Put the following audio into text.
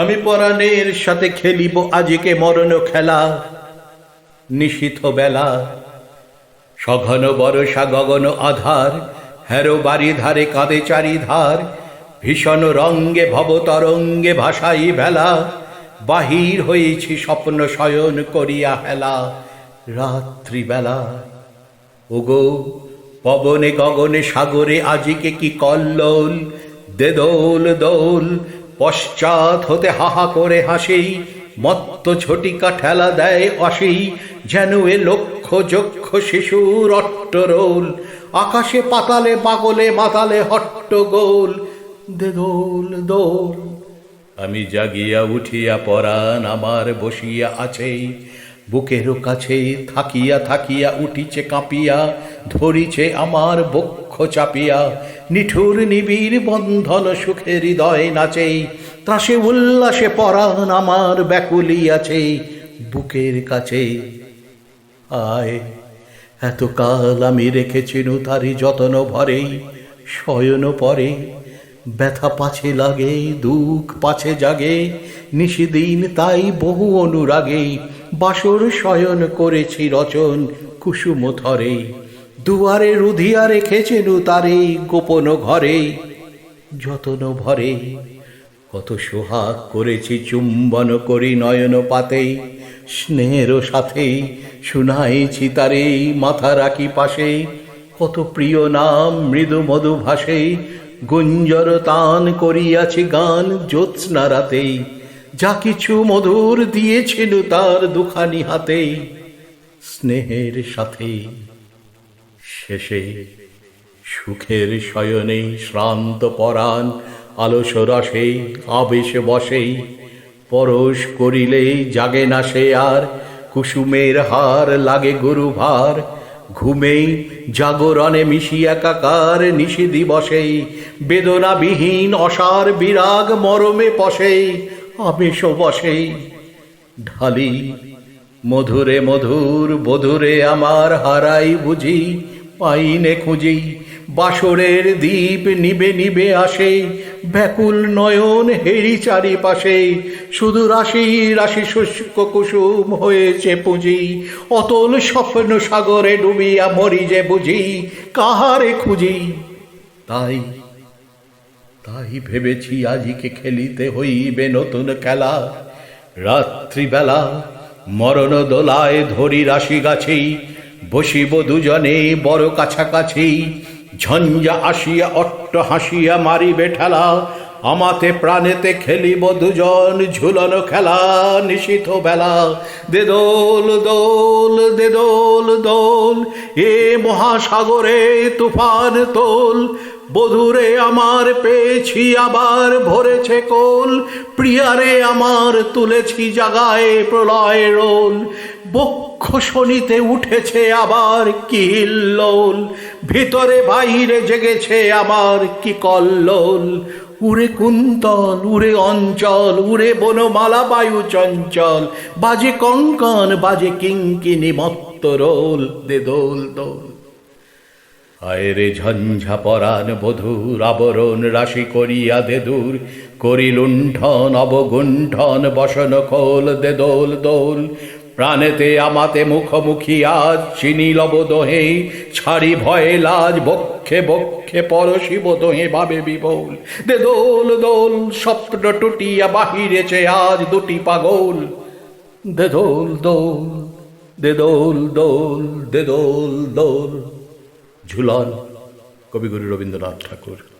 আমি পরাণের সাথে খেলিব আজকে মরণ খেলা। নিশীথ বেলা, সঘন বরষা গগন আধার হ্যারো বাড়ি ধারে কাঁদে চারিধার, ভীষণ রঙ্গে ভবতরঙ্গে ভাসাই বেলা, বাহির হয়েছি স্বপ্ন শয়ন করিয়া হেলা। রাত্রিবেলা ওগো, পবনে গগনে সাগরে আজিকে কি কল্লোল দে দোল দোল পশ্চাৎ হতে হাহা করে হাসেই মত্ত ঝটিকা ঠেলা দেয় অসেই যেন এ লক্ষ যক্ষ শিশুর অট্টরোল, আকাশে পাতালে পাগলে মাতালে হট্টগোল, দে দোল দোল। আমি জাগিয়া উঠিয়া পরাণ আমার বসিয়া আছে বুকেরও কাছে থাকিয়া থাকিয়া উঠিছে কাঁপিয়া, ধরিছে আমার বক্ষ চাপিয়া নিঠুর নিবিড় বন্ধন সুখে হৃদয় নাচে ত্রাসে উল্লাসে পরাণ আমার ব্যাকুলি আছে বুকের কাছে। আয়, এতকাল আমি রেখেছিনু তারি যতন ভরে, শয়ন পরে, ব্যথা পাছে লাগে, দুঃখ পাছে জাগে, নিশিদিন তাই বহু অনুরাগে, বাসর শয়ন করেছি রচন কুসুম ধরে দুয়ারে রুধিয়া রেখেছেনু তারে গোপন ঘরে। যতন ভরে, কত সোহাগ করেছি চুম্বন করি নয়ন পাতে। স্নেহের সাথে শুনাইছি তারে মাথা রাখি পাশে কত প্রিয় নাম মৃদু মধু ভাসে, গুঞ্জর তান করিয়াছি গান জ্যোৎস্না রাতে। যা কিছু মধুর দিয়েছিল তার দুখানি হাতে। স্নেহের সাথে শেষে সুখের শয়নে শ্রান্ত পরাণ আলস রসে আবেশে বসে। পরশ করিলে জাগে না সে আর, কুসুমের হার লাগে গরু ভার ঘুমে জাগরণে মিশি একাকার, নিশি দিবসে বেদনাবিহীন অসার বিরাগ মরমে পশে, আবেশ বসে। ঢালি, মধুরে মধুর বধুরে আমার হারাই বুঝি পাইনে খুঁজি বাসরের দ্বীপ নিবে নিবে আসে, ব্যাকুল নয়ন হেরি চারিপাশে। শুধু রাশি রাশি শুষ্ক কুসুম হয়েছে পুঁজি। অতল স্বপ্ন সাগরে ডুবিয়া মরি যে বুঝি, কাহারে খুঁজি? তাই তাই ভেবেছি আজিকে খেলিতে হইবে নতুন খেলা। রাত্রিবেলা মরণ দোলায় ধরি রাশি গাছি বসিব দুজনে বড় কাছাকাছি। ঝঞ্ঝা আসিয়া, অট্ট হাসিয়া মারিবে ঠেলা। আমাতে প্রাণেতে খেলিব দুজন ঝুলন খেলা নিশিত বেলা। দে দোল দোল, দে দোল দোল, এ মহাসাগরে তুফান তোল। বধুরে আমার পেয়েছি, আবার ভরেছে কোল। প্রিয়ারে আমার তুলেছি জাগায় প্রলয় রোল। বক্ষ শনিতে উঠেছে আবার কি হিল্লোল ভিতরে বাইরে জেগেছে আমার কি কল্লোল। উড়ে কুন্তল, উড়ে অঞ্চল, উড়ে বনমালা বায়ু চঞ্চল। বাজে কঙ্কন, বাজে কিঙ্কিনি মত্ত রোল দে দোল দোল। আয়রে ঝঞ্ঝা পরাণ বধুর আবরণ রাশি করিয়া দে দূর। করি লুণ্ঠন অবগুণ্ঠন বসন খোল, দে দোল দোল। প্রাণেতে, আমাতে মুখোমুখি আজ চিনি লব দোহে। ছাড়ি ভয়ে লাজ, বক্ষে বক্ষে পরশিব দোহে ভাবে বিবল। দে দোল দোল, স্বপ্ন টুটিয়া বাহিরেছে আজ দুটি পাগল। দে দোল দোল, দে দোল দোল, দে দোল দোল। ঝুলন। কবিগুরু রবীন্দ্রনাথ ঠাকুর।